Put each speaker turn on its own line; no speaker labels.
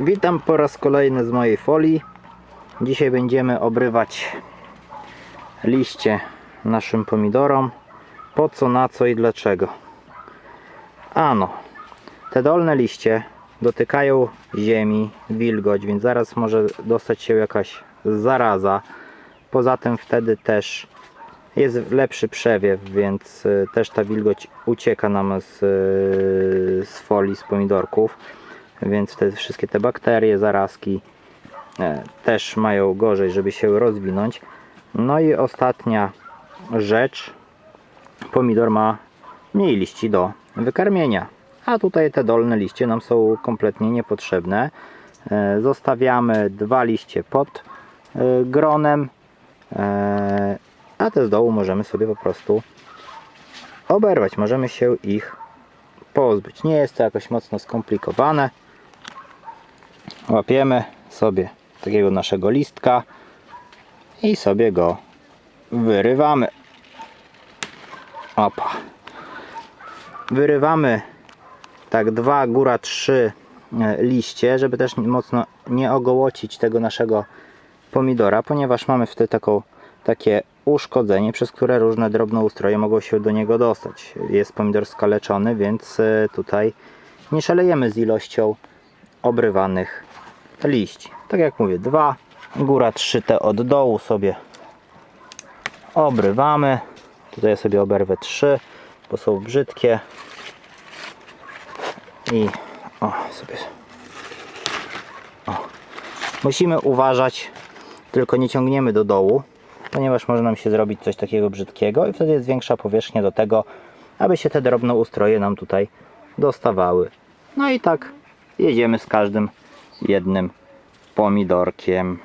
Witam po raz kolejny z mojej folii. Dzisiaj będziemy obrywać liście naszym pomidorom. Po co, na co i dlaczego. Ano, te dolne liście dotykają ziemi, wilgoć, więc zaraz może dostać się jakaś zaraza. Poza tym wtedy też jest lepszy przewiew, więc y, też ta wilgoć ucieka nam z, y, z folii, z pomidorków więc wtedy wszystkie te bakterie, zarazki e, też mają gorzej, żeby się rozwinąć. No i ostatnia rzecz, pomidor ma mniej liści do wykarmienia, a tutaj te dolne liście nam są kompletnie niepotrzebne. E, Zostawiamy dwa liście pod e, gronem, a te z dołu możemy sobie po prostu oberwać, możemy się ich pozbyć. Nie jest to jakoś mocno skomplikowane. Łapiemy sobie takiego naszego listka i sobie go wyrywamy. Opa. Wyrywamy tak dwa, góra trzy e, liście, żeby też mocno nie ogołocić tego naszego pomidora, ponieważ mamy wtedy taką, takie uszkodzenie, przez które różne drobnoustroje mogą się do niego dostać. Jest pomidor skaleczony, więc e, tutaj nie szalejemy z ilością obrywanych liści. Tak jak mówię, dwa, góra trzy te od dołu sobie obrywamy. Tutaj sobie oberwę trzy, bo są brzydkie. I o, sobie. O. Musimy uważać, tylko nie ciągniemy do dołu, ponieważ może nam się zrobić coś takiego brzydkiego i wtedy jest większa powierzchnia do tego, aby się te drobnoustroje nam tutaj dostawały. No i tak jedziemy z każdym jednym pomidorkiem.